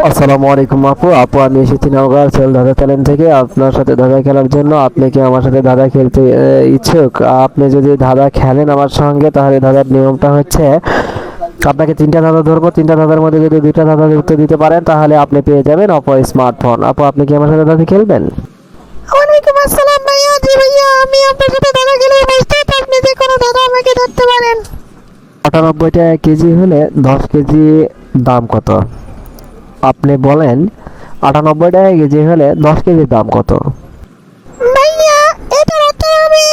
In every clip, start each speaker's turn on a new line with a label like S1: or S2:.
S1: আসসালামু আলাইকুম আপু। আপু আমি এসেছি নওগাঁ সেল দাদা ট্যালেন্ট থেকে। আপনার সাথে দাদা খেলার জন্য আপনি কি আমার সাথে দাদা খেলতে ইচ্ছুক? আপনি যদি দাদা খেলেন আমার সঙ্গে তাহলে দাদার নিয়মটা হচ্ছে আপনাকে তিনটা দাদা ধরবো। তিনটা দাদার মধ্যে যদি দুইটা দাদা উত্তর দিতে পারেন তাহলে আপনি পেয়ে যাবেন অপো স্মার্টফোন। আপু আপনি কি আমার সাথে দাদা খেলবেন?
S2: ওয়ালাইকুম আসসালাম ভাইয়া। জি ভাইয়া আমি আপনার সাথে দাদা বসতে আপনি যে কোনো দাদা আমাকে ধরতে পারেন।
S1: আটানব্বই টাকা কেজি হলে দশ কেজি দাম কত? আপনি বলেন আটানব্বই টাকা কেজি হলে দশ কেজির দাম কত?
S2: ভাইয়া এটার অর্থ হবে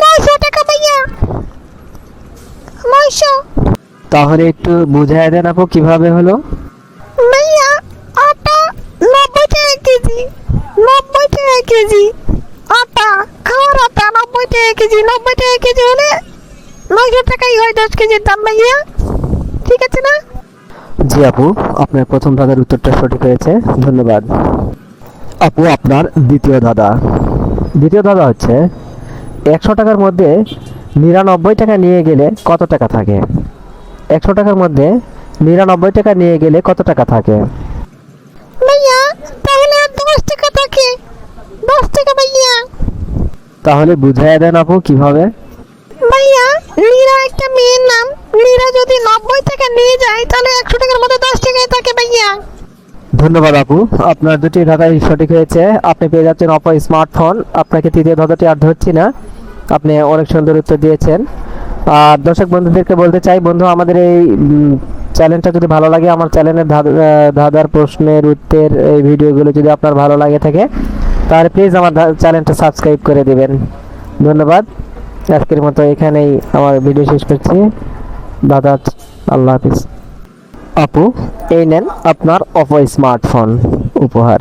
S2: নয়শো টাকা ভাইয়া। নয়শো।
S1: তাহলে একটু বুঝাই দেন আপু কীভাবে হলো?
S2: ভাইয়া আটা নব্বই টাকা কেজি নব্বই টাকা কেজি। আটা খাওয়ার আটা নব্বই টাকা কেজি নব্বই টাকা কেজি হলে নয়শো টাকাই হয় দশ কেজির দাম ভাইয়া।
S1: জি আপু আপনার প্রথম দাদার উত্তরটা সঠিক হয়েছে। ধন্যবাদ। আপু আপনার দ্বিতীয় দাদা দ্বিতীয় দাদা হচ্ছে একশো টাকার মধ্যে নিরানব্বই টাকা নিয়ে গেলে কত টাকা থাকে? একশো টাকার মধ্যে নিরানব্বই টাকা নিয়ে গেলে কত টাকা থাকে? তাহলে বুঝাই দেন আপু কীভাবে?
S2: ভাইয়া লীরা একটা মেয়ের নাম। লীরা যদি নব্বই টাকা নিয়ে যায়, তাহলে একশো টাকার মধ্যে দশ টাকায় থাকে ভাইয়া।
S1: ধন্যবাদ আপু। আপনার দুটি ধাঁধাই সঠিক হয়েছে। আপনি পেয়ে যাচ্ছেন অপো স্মার্টফোন। আপনাকে তৃতীয় ধাঁধাটি আর ধরছি না। আপনি অনেক সুন্দর উত্তর দিয়েছেন। আর দর্শক বন্ধুদেরকে বলতে চাই, বন্ধু, আমাদের এই চ্যানেলটা যদি ভালো লাগে, আমার চ্যানেলের ধাঁধার প্রশ্নের উত্তর, এই ভিডিওগুলো যদি আপনার ভালো লাগে থাকে, তাহলে প্লিজ আমার চ্যানেলটা সাবস্ক্রাইব করে দেবেন। ধন্যবাদ। আজকের মতো এখানেই আমার ভিডিও শেষ করছি। দাদা আল্লাহ হাফিজ। আপু, এই নেন আপনার অপো স্মার্টফোন উপহার।